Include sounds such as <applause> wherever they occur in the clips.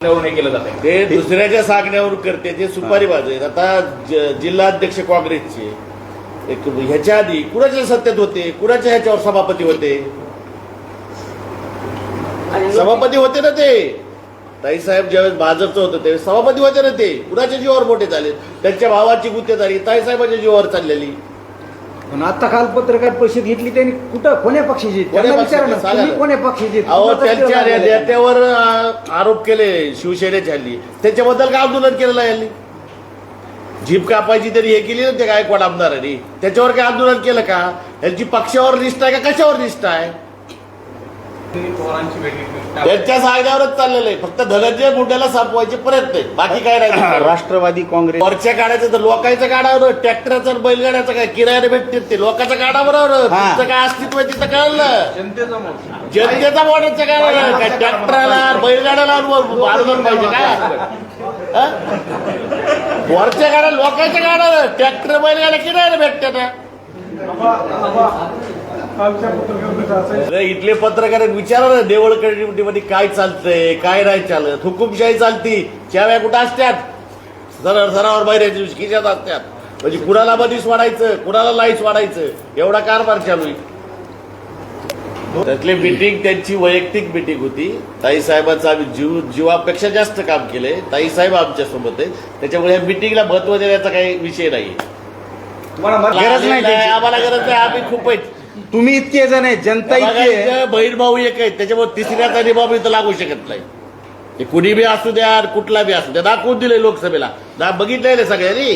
केलं जाते ते दुसऱ्याच्या सांगण्यावर करते ते सुपारी बाजू आहेत. आता जिल्हाध्यक्ष काँग्रेसचे एक ह्याच्या आधी कुणाच्या सत्तेत होते? कुणाच्या ह्याच्यावर सभापती होते? सभापती होते ना ते. ताईसाहेब ज्यावेळेस भाजपचं होतं त्यावेळेस सभापती होते ना ते. कुणाच्या जीवावर मोठे झाले? त्यांच्या भावाची गुत्तेदारी ताईसाहेबाच्या जीवावर चाललेली. पण आता काल पत्रकार परिषद घेतली त्यांनी कुठं कोण्या पक्षाची त्यांना पक्षाची? विचारा ना, सांगा तुम्ही ना. कोण्या पक्षाची अहो तुमचा त्यांच्या. नेत्यावर अ, आरोप केले शिवसेनेच्या हल्ली. त्याच्याबद्दल काय आंदोलन केलेलं आहे हल्ली? जीप कापायची तरी हे केली ना ते गायकवाड आमदारांनी. त्याच्यावर काय आंदोलन केलं का? यांची पक्षावर निष्ठा आहे का कशावर निष्ठा आहे? त्यांच्या सांगण्यावरच चाललेलं आहे. फक्त धनंजय मुंड्याला सापवायचे प्रयत्न आहे. बाकी काय नाही. <laughs> राष्ट्रवादी काँग्रेस. वरच्या काढायचं तर लोकांचं काढावर ट्रॅक्टरचं बैलगाड्याचं काय? किरायाने भेटते ते लोकांचं काढावर हा. तुमचं काय अस्तित्व आहे तिथं कळलं? जनतेचा मोर्चा जनतेचा मोठ्याचं काय काय ट्रॅक्टरला बैलगाड्याला आंदोलन पाहिजे काय? हं? वरच्या गाड्या लोकांच्या गाड्या ट्रॅक्टर बैलगाड्या किरायाने भेटते ना अरे इथले पत्रकार विचारा ना देवळमध्ये काय चालतंय काय नाही चालत हुकुमशाही चालती चाव्या कुठं असत्यात? सरळ सरावर बाहेर खिशात असत्यात. म्हणजे कुणाला बधीस वाढायचं कुणाला लाईस वाढायचं एवढा कारभार चालू आहे. त्यातली मिटिंग त्यांची वैयक्तिक मिटिंग होती. ताईसाहेबांचं आम्ही जीव जीवापेक्षा जास्त काम केलंय. ताईसाहेब आमच्यासोबत आहे त्याच्यामुळे या मिटिंगला महत्त्व देण्याचा काही विषय नाही गरज नाही. आम्हाला गरज नाही. आम्ही खूप तुम्ही इतके जण आहे जनता इतकी आहे. बघायचं, बहीण भाऊ एक आहेत त्याच्यामुळे तिसऱ्याचा निभाव इथं लागू शकत नाही. ते कुणी बी असू द्या कुठला बी असू द्या दाखवून दिले लोकसभेला. दा बघितलंय सगळ्यांनी.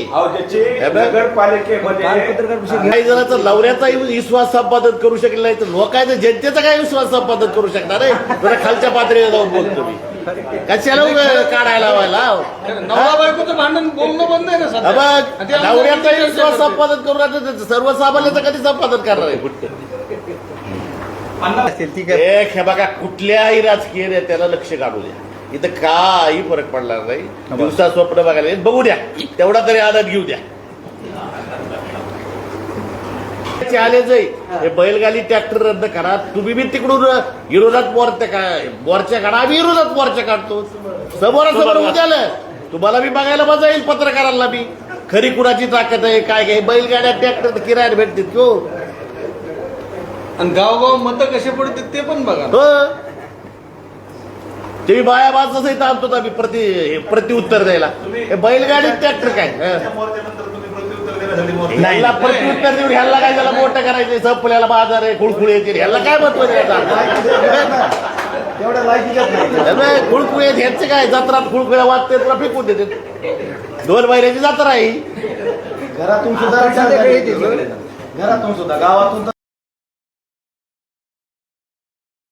काही जणांचा नवऱ्याचा विश्वास संपादन करू शकले नाही तर लोकांचा जनतेचा काय विश्वास संपादन करू शकणार आहे? जरा खालच्या पातळीवर जाऊन बोलतो मी. कशाला उगाच काढायला लावायला? नवरा बायकोचं भांडण बोलणं बंद आहे ना सध्या. आणि ते विश्वास. संपादन सर्वसामान्याचं कधी संपादन करणार आहे फक्त असेल, ती काय? एक हे बघा कुठल्याही राजकीय नेत्याला लक्ष काढू द्या. इथं काही फरक पडणार नाही. दिवसा स्वप्न बघायला येईल. बघू द्या. तेवढा तरी आनंद घेऊ द्या. चॅलेंज आहे हे बैलगाडी ट्रॅक्टर रद्द करा. तुम्ही बी तिकडून विरोधात मोर्चा काय मोर्चा काढा. आम्ही विरोधात मोर्चा काढतो. समोरासमोर उद्याला. तुम्हाला बी बघायला मजा येईल पत्रकारांना बी. खरी कुणाची ताकद आहे काय काय बैलगाड्या ट्रॅक्टर किरायला भेटतील हो? आणि गावगाव मतं कसे पडतात ते पण बघा. हो. ते बाया बाजूच इथं आणतो आम्ही प्रति हे प्रत्युत्तर द्यायला. हे बैलगाडी ट्रॅक्टर काय. ह्याला प्रत्युत्तर देऊन ह्याला काय त्याला मोठं करायचं संपल्याला बाजार आहे खुळखुळे येतील ह्याला काय महत्त्व नाही. खुळखुळे ह्याचे काय? जत्रात खुळखुळ्या वाजते तुला फेकून देते. दोन महिन्याची जत्रा आहे. घरातून सुद्धा. घरातून सुद्धा गावातून